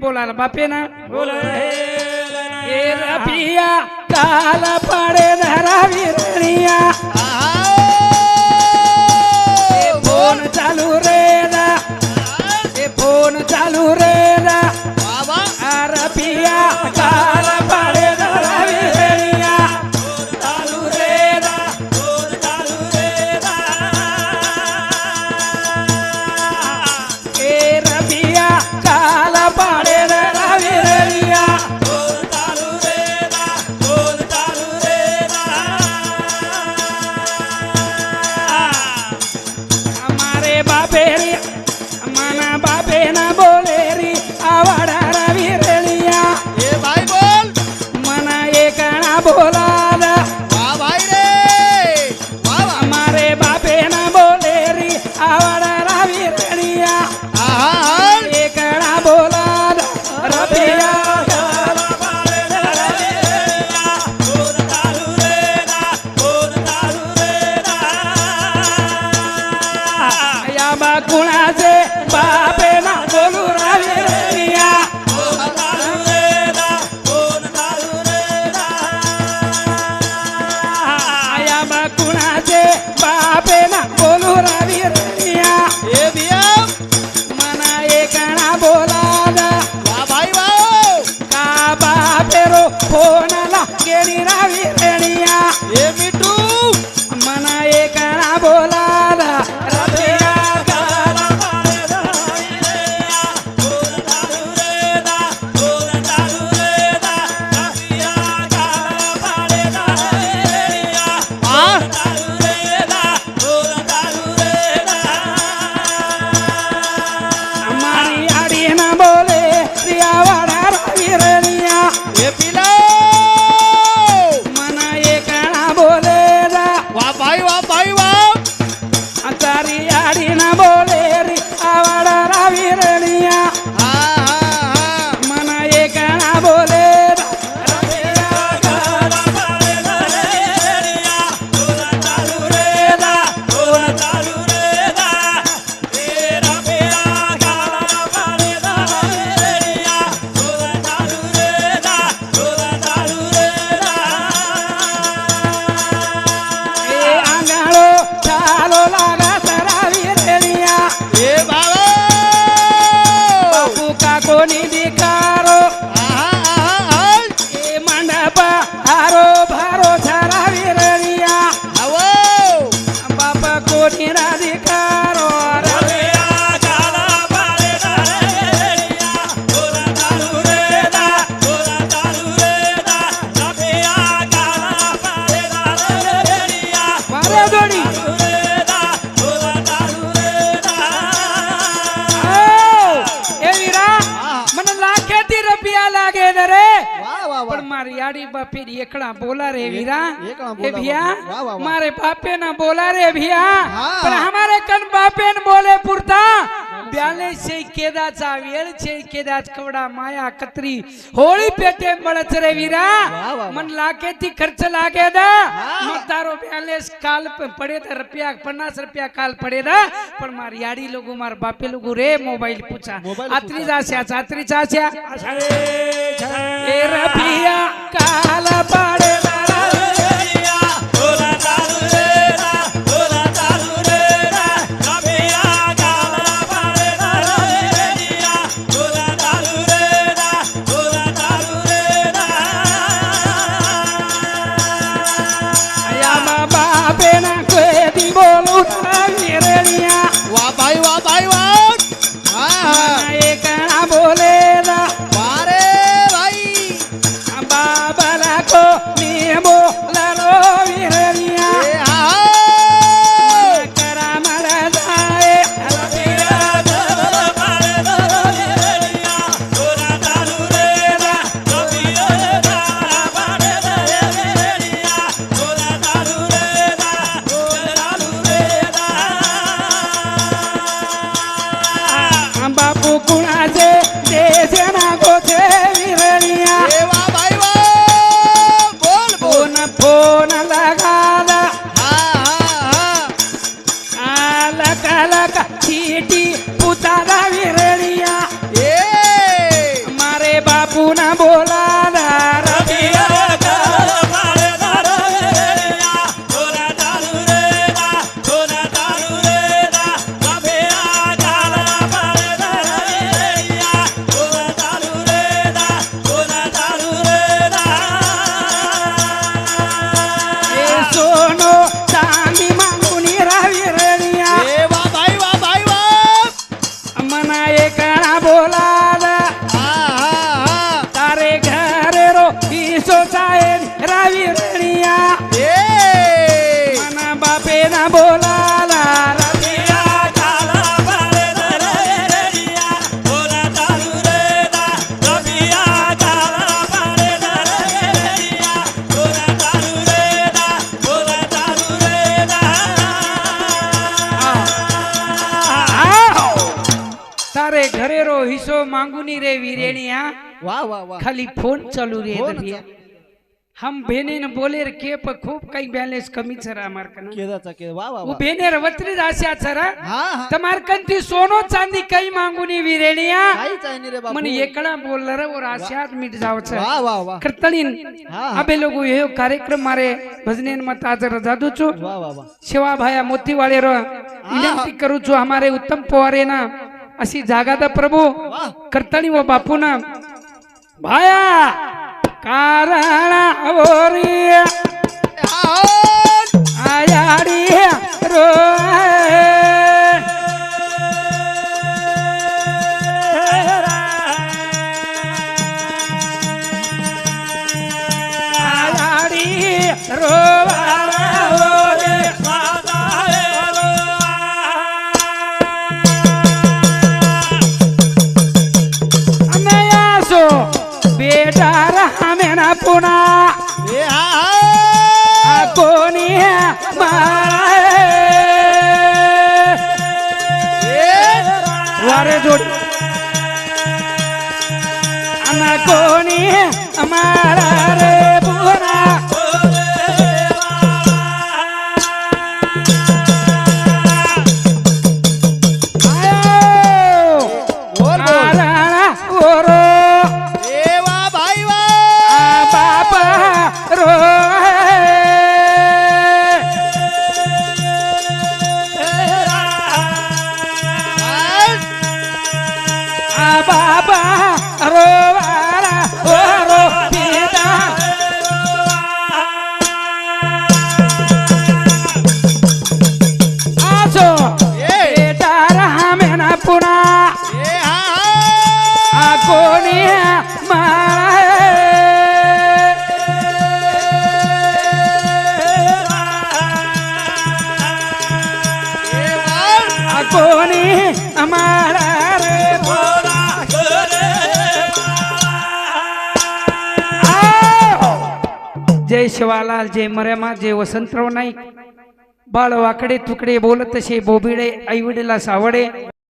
bolar va pena era pia da la pared era virenia e bon talure I did. દાડી બાફી એકડા બોલા રે વીરા. એ ભિયા મારે બાપે ના બોલા રે ભિયા. પણ હમારે કન બાપે બોલે પૂરતા. ब्याले से केदाचा वेळ छे केदाच कवडा माया कतरी। होळी पेटे मळच रे वीरा। मन लागे थी खर्च लागे द। मतारो ब्यालेस काल पडे तर रुपया पन्नास रुपया काल पडे द। पण मार याडी लोगो मार बापे लोगो रे मोबाइल पूछा आत्री जासिया आत्री जास्या। ए रुपया काल पडे una bola. Y Iso taen rabir પૈસો માંગુની रे वीरेणिया। वाह वाह वाह। खाली फोन ચાલू रे દભિયા हम भेने न बोले रे के पर खूप काही बॅलेन्स कमी छरा अमार कना केदा चा के वाह वाह वो भेने रे वत्री आशा छरा हां हां। तमार कन ती सोनो चांदी काही मांगुनी वीरेणिया। काही चायनी रे बाबू मन एकड़ा बोल रे और आशा मिट जाव छ वाह वाह वाह। कृतलीन हां अबे लोगो ये कार्यक्रम मारे भजनेन मत आज रजा दूचो। वाह वाह वाह। सेवा भाया मोती वाले रो इलेक्ट्रिक करू छु हमारे उत्तम पवारे ना अशी जागा दा प्रभू करतानी व बापू ना भाया कारण તારે જો અમારા રે બોરા. जय शिवालाल जय मर्यामा जय वसंतराव नाईक। बाळ वाकडे तुकडे बोलत असे बोबिडे आईवडीला सावडे।